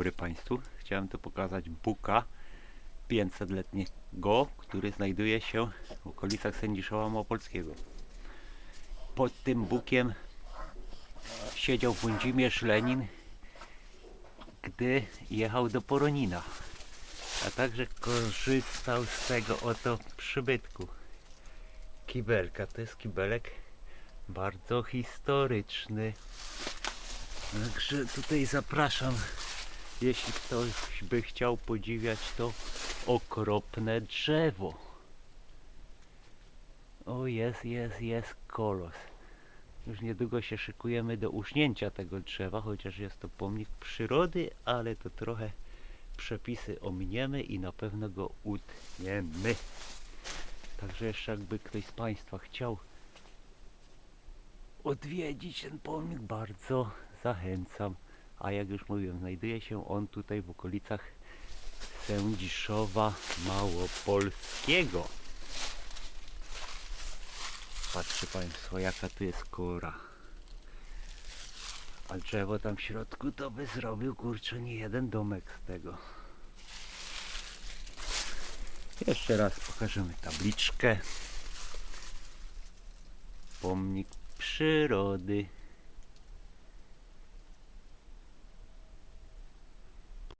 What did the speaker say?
dobry Państwu. Chciałem tu pokazać buka 500-letniego, który znajduje się w okolicach Sędziszowa Małopolskiego. Pod tym bukiem siedział Włodzimierz Lenin, gdy jechał do Poronina, a także korzystał z tego oto przybytku. Kibelka, to jest kibelek bardzo historyczny. Także tutaj zapraszam, jeśli ktoś by chciał podziwiać to okropne drzewo. O jest, jest, jest kolos. Już niedługo się szykujemy do uśnięcia tego drzewa, chociaż jest to pomnik przyrody, ale to trochę przepisy ominiemy i na pewno go utniemy. Także jeszcze jakby ktoś z Państwa chciał odwiedzić ten pomnik, bardzo zachęcam. A jak już mówiłem, znajduje się on tutaj w okolicach Sędziszowa Małopolskiego. Patrzcie Państwo, jaka tu jest kora. A drzewo tam w środku to by zrobił kurczę nie jeden domek z tego. Jeszcze raz pokażemy tabliczkę. Pomnik przyrody